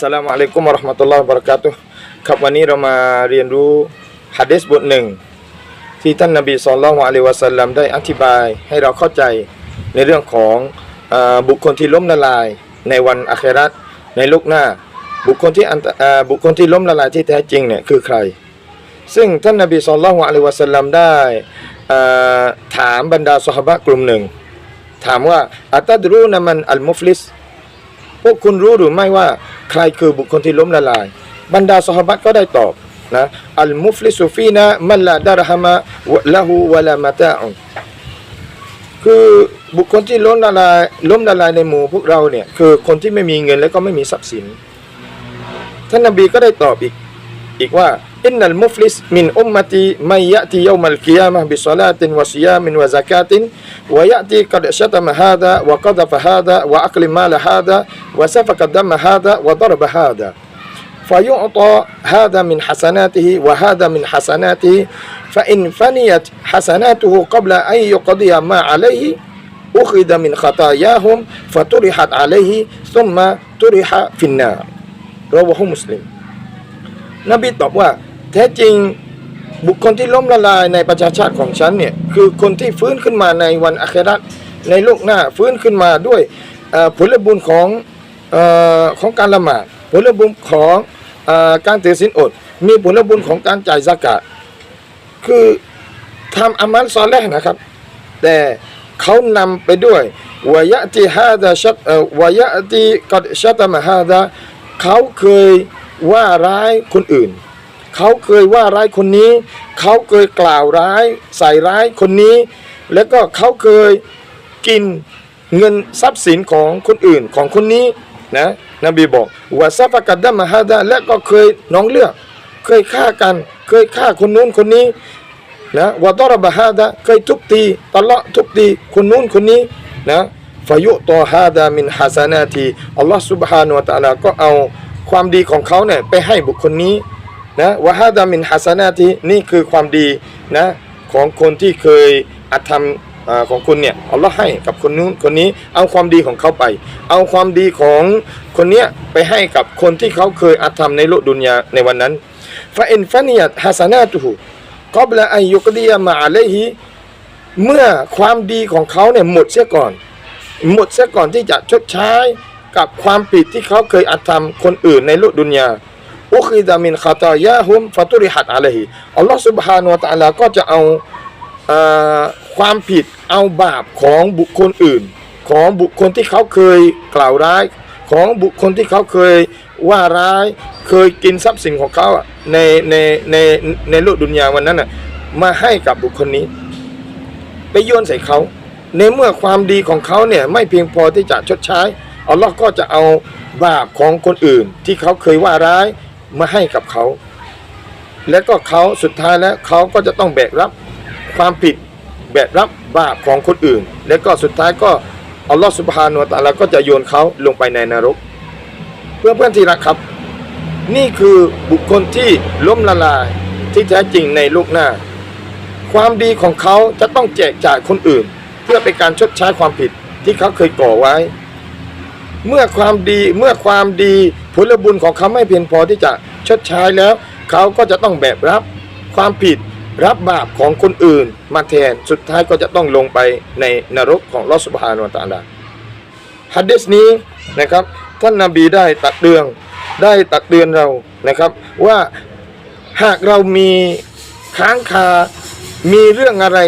สลามอะลัยกุมะราะห์มะตุลลอฮ์บะเราะกาตุครับวันนี้เรามาเรียนรู้หะดีษบทหนึ่งที่ท่านนบีศ็อลลัลลอฮุอะลัยวะสัลลัมได้อธิบายให้เราเข้าใจในเรื่องของอบุคคลที่ล้มละลายในวันอาคราตในโลกหน้า บุคคลที่บุคคลที่ล้มละลายที่แท้จริงเนี่ยคือใคร ซึ่งท่านนบีศ็อลลัลลอฮุอะลัยวะสัลลัมได้ถามบรรดาซอฮาบะกลุ่มหนึ่ง ถามว่าอัตัดรูนะมันอัลมุฟลิส พวกคุณรู้หรือไม่ว่าใครคือบุคคลที่ล้มละลาย บรรดาสหบัตก็ได้ตอบนะอัลมุฟลิสุฟีนะมันละดารฮามะวะละหูวะลามะตาอุคือบุคคลที่ล้มละลายล้มละลายในหมู่พวกเราเนี่ยคือคนที่ไม่มีเงินและก็ไม่มีทรัพย์สิน ท่านนบีก็ได้ตอบอีกอีกว่า อินนัลมุฟลิสมินอุมมติมัยยะติยามัลกิยามะบิศอลาตินวะซิยามินวะซะกาตินวะยะติกัดชะตมะฮาดาวะกัดฟะฮาดาวะอักลิมาลฮาดาวะซะฟะกดมะฮาดาวะดรบฮาดา فيعطى هذا من حسناته وهذا من حسناته فإن فنيت حسناته قبل أن يقضي ما عليه أخذ من خطاياهم فطرحت عليه ثم طرح في النار رواه مسلم นบีตอบว่า แท้จริงบุคคลที่ล้มละลายในประชาชาติของฉันเนี่ยคือคนที่ฟื้นขึ้นมาในวันอาคราตในโลกหน้าฟื้นขึ้นมาด้วยผลบุญของอของการละหมาดผลบุญของอการถือศีลอด มีผลบุญของการจ่ายซากาคือทำอามัลซอลแลห์นะครับ แต่เขานำไปด้วยวายะติฮาดาชัตเอ่อวายะติกัดชัตมะฮาดาเขาเคยว่าร้ายคนอื่น เขาเคยว่าร้ายคนนี้ เขาเคยกล่าวร้ายใส่ร้ายคนนี้ แล้วก็เขาเคยกินเงินทรัพย์สินของคนอื่นของคนนี้นะนบีบอกว่าซาฟกัดดามฮาดาและก็เคยน้องเลือก เคยฆ่ากัน เคยฆ่าคนนู้นคนนี้นะวาตอรบะฮาดาเคยทุบตีตะเลาะทุบตีคนนู้นคนนี้นะฟายุตอฮาดามินฮาซานาทีอัลลอฮ์สุบฮานุอัะตะลาก็เอาความดีของเขาเนี่ยไปให้บุคคลนี้ นะวะฮาดามินฮาซานาทีนี่คือความดีนะของคนที่เคยอาธรรมอของคุณเนี่ยเอัลลอฮ์ให้กับคนนู้นคนนี้เอาความดีของเขาไป เอาความดีของคนเนี้ยไปให้กับคนที่เขาเคยอาธรรมในโลกดุนยาในวันนั้นฟาอินฟานิยัตฮาซานาตุฮูกอบละอายุกดียมาอะลัยฮิเมื่อความดีของเขาเนี่ยหมดเสียก่อน หมดเสียก่อนที่จะชดใช้กับความผิดที่เขาเคยอาธรรมคนอื่นในโลกดุนยา อุคิดามินคาตายาฮุมฟาตุริฮัดอะลัยฮิอัลลอฮฺสุบฮานุวะตะอาลาก็จะเอาความผิดเอาบาปของบุคคลอื่น ของบุคคลที่เขาเคยกล่าวร้าย ของบุคคลที่เขาเคยว่าร้ายเคยกินทรัพย์สินของเขาในในในในโลกดุนยาวันนั้นน่ะมาให้กับบุคคลนี้ ไปโยนใส่เขาในเมื่อความดีของเขาเนี่ยไม่เพียงพอที่จะชดใช้อัลลอฮ์ก็จะเอาบาปของคนอื่นที่เขาเคยว่าร้าย มาให้กับเขา และก็เขาสุดท้ายแล้วเขาก็จะต้องแบกรับความผิดแบกรับบาปของคนอื่น และก็สุดท้ายก็อัลลอฮ์สุบฮานุตะอาลาก็จะโยนเขาลงไปในนรก เพื่อนเพื่อนที่รักครับ นี่คือบุคคลที่ล้มละลายที่แท้จริงในโลกหน้า ความดีของเขาจะต้องแจกจ่ายคนอื่น เพื่อเป็นการชดใช้ความผิดที่เขาเคยก่อไว้ เมื่อความดีเมื่อความดีผลบุญของเขาไม่เพียงพอที่จะชดใช้แล้ว เขาก็จะต้องแบกรับความผิดรับบาปของคนอื่น มาแทนสุดท้ายก็จะต้องลงไปในนรกของลอสุบฮานุวตาลาฮัดดิสนี้นะครับท่านนาบีได้ตักเตือนได้ตักเตือนเรานะครับ ว่าหากเรามีค้างคา มีเรื่องอะไร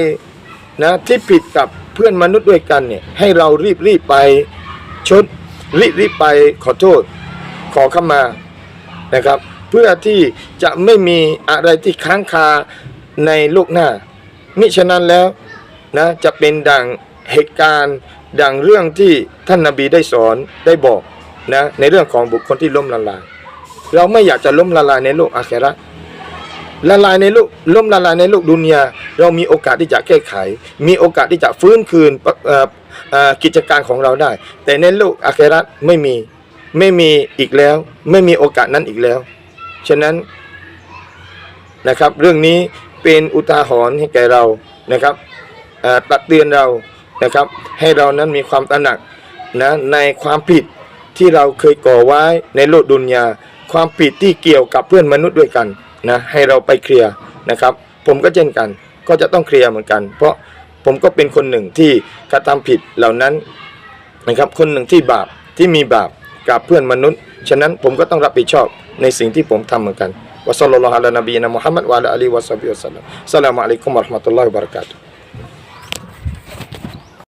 นะที่ผิดกับเพื่อนมนุษย์ด้วยกันเนี่ยให้เรารีบรีบไปชด รีบรีบไปขอโทษ ขอเข้ามานะครับ เพื่อที่จะไม่มีอะไรที่ค้างคาในโลกหน้ามิฉะนั้นแล้วนะจะเป็นดังเหตุการณ์ดังเรื่องที่ท่านนาบีได้สอนได้บอกนะในเรื่องของบุคคลที่ล้มละลาย เราไม่อยากจะล้มละลายในโลกอาคราละลายในโลกล้มละลายในโลกดุนยาเรามีโอกาสที่จะแก้ไข มีโอกาสที่จะฟื้นคืน กิจการของเราได้ แต่ในโลกอาคราไม่มีไม่มีอีกแล้ว ไม่มีโอกาสนั้นอีกแล้ว ฉะนั้นนะครับเรื่องนี้เป็นอุทาหรณ์ให้แก่เรานะครับตักเตือนเรานะครับ ให้เรานั้นมีความตระหนักนะในความผิดที่เราเคยก่อไว้ในโลกดุนยา ความผิดที่เกี่ยวกับเพื่อนมนุษย์ด้วยกันนะให้เราไปเคลียร์นะครับ ผมก็เช่นกันก็จะต้องเคลียร์เหมือนกัน เพราะ ผมก็เป็นคนหนึ่งที่กระทำผิดเหล่านั้นนะครับ คนหนึ่งที่บาปที่มีบาปกับเพื่อนมนุษย์ ฉะนั้นผมก็ต้องรับผิดชอบในสิ่งที่ผมทำเหมือนกันวะซัลลัลลอฮุอะลานบีนะมุฮัมมัดวะอะลาอาลีวะซับบิวะสัลลัมอัสสลามุอะลัยกุมวะเราะห์มะตุลลอฮิวะบะเราะกาตุฮ์